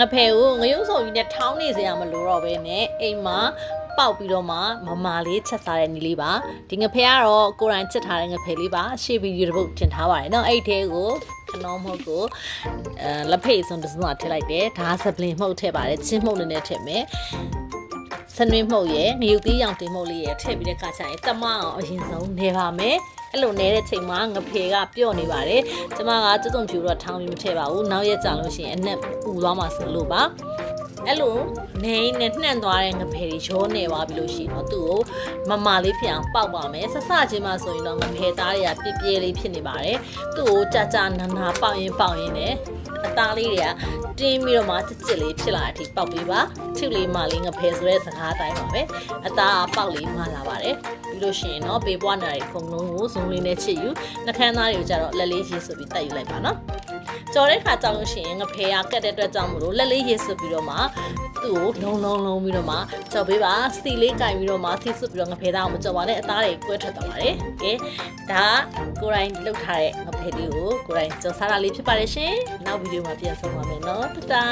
ငဖယ်ကိုငရုတ်စုံကြီးနဲ့ထောင်းနေစရာမလိုတော့ဘဲနဲ့အိမ်မှာပေါက်ပြီးတော့မှမမာလေးချက်စားတဲ့နေလေးပါဒီငဖယ်ကတော့ကိုရိုင်းချက်ထားတဲ့ငဖယ်လေးပါရှေ့ဗီဒီယိုတစ်ပုတ်တင်ထားပါတယ်နော်အဲ့ထဲကိုခနောမဟုတ်ကိုအဲလက်ဖေးစုံတစ်စုံကထည့်လိုက်တယ်ဒါဆပလင်မှုတ်ထည့်ပါတယ်ချင်းမှုတ်နေနဲ့ထည့်မယ်ဆနွေးမှုတ်ရယ်ငရုတ်သေးရောင်တင်မှုတ်လေးရယ်ထည့်ပြီးတဲ့ကစားရင်တမအောင်အရင်ဆုံးနေပါမယ် အဲ့လိုနေတဲ့ချိန်မှာငဖေကပြော့နေပါတယ်ကျမကကျွတ်တုံဖြူတော့ထောင်းပြီးမထည့်ပါဘူးနောက်ရက်ကြာလို့ရှိရင်အနက်ပူသွားမှာဆိုလို့ပါ အဲ့လိုနေနဲ့နှံ့သွားတဲ့ငဖေတွေရောနေပါပြီလို့ရှိရင်တော့သူ့ကိုမမလေးဖြစ်အောင်ပေါက်ပါမယ်ဆက်စချင်းမှဆိုရင်တော့ငဖေသားတွေကပြည့်ပြည့်လေးဖြစ်နေပါတယ်သူ့ကိုကြာကြာနာနာပေါက်ရင်ပေါက်ရင်နဲ့အသားလေးတွေကတင်းပြီးတော့မှချစ်ချစ်လေးဖြစ်လာတဲ့အထိပေါက်ပေးပါချစ်လေးမလေးငဖယ်ဆိုတဲ့စကားအတိုင်းပါပဲအသားကပေါက်လေးမှလာပါတယ်ပြီးလို့ရှိရင်တော့ပေပွားနာတွေအကုန်လုံးကိုဇုံလေးနဲ့ချစ်ယူနှခမ်းသားတွေကိုကြတော့လက်လေးရေးဆိုပြီးတက်ယူလိုက်ပါနော် ကြော်တဲ့ခါကြောက်လို့ရှိရင်ငဖယ်ကကတ်တဲ့အတွက်ကြောင့်မလို့လက်လေးရေးဆွပြီးတော့မှသူ့ကိုလုံးလုံးလုံးပြီးတော့မှကြော်ပေးပါစီလေးကင်ပြီးတော့မှစီဆွပြီးတော့ငဖယ်သားကိုမကြော်ပါနဲ့အသားတွေကွဲထွက်သွားပါတယ်ကဲဒါကကိုယ်တိုင်လှုပ်ထားတဲ့ငဖယ်လေးကိုကိုယ်တိုင်ကြော်စားတာလေးဖြစ်ပါတယ်ရှင်နောက်ဗီဒီယိုမှာပြန်ဆုံပါမယ်နော်တတာ